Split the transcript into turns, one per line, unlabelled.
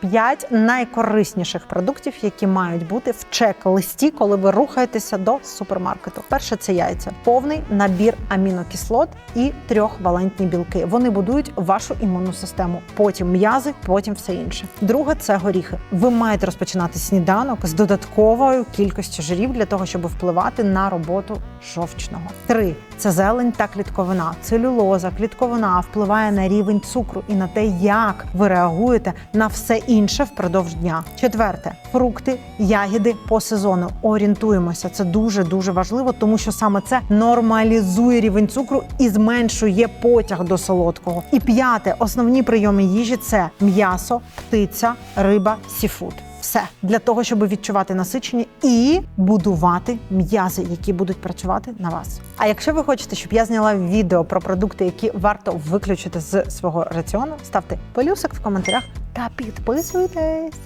П'ять найкорисніших продуктів, які мають бути в чек-листі, коли ви рухаєтеся до супермаркету. Перше це яйця, повний набір амінокислот і трьохвалентні білки. Вони будують вашу імунну систему. Потім м'язи, потім все інше. Друге це горіхи. Ви маєте розпочинати сніданок з додатковою кількістю жирів для того, щоб впливати на роботу жовчного. Три це зелень та клітковина. Целюлоза, клітковина впливає на рівень цукру і на те, як ви реагуєте на все інше впродовж дня. Четверте фрукти, ягіди по сезону. Орієнтуємося. Це дуже дуже важливо, тому що саме це нормалізує рівень цукру і зменшує потяг до солодкого. І п'яте основні прийоми їжі це м'ясо, птиця, риба, сіфуд. Все для того, щоб відчувати насичення і будувати м'язи, які будуть працювати на вас. А якщо ви хочете, щоб я зняла відео про продукти, які варто виключити з свого раціону, ставте плюсик в коментарях та підписуйтесь.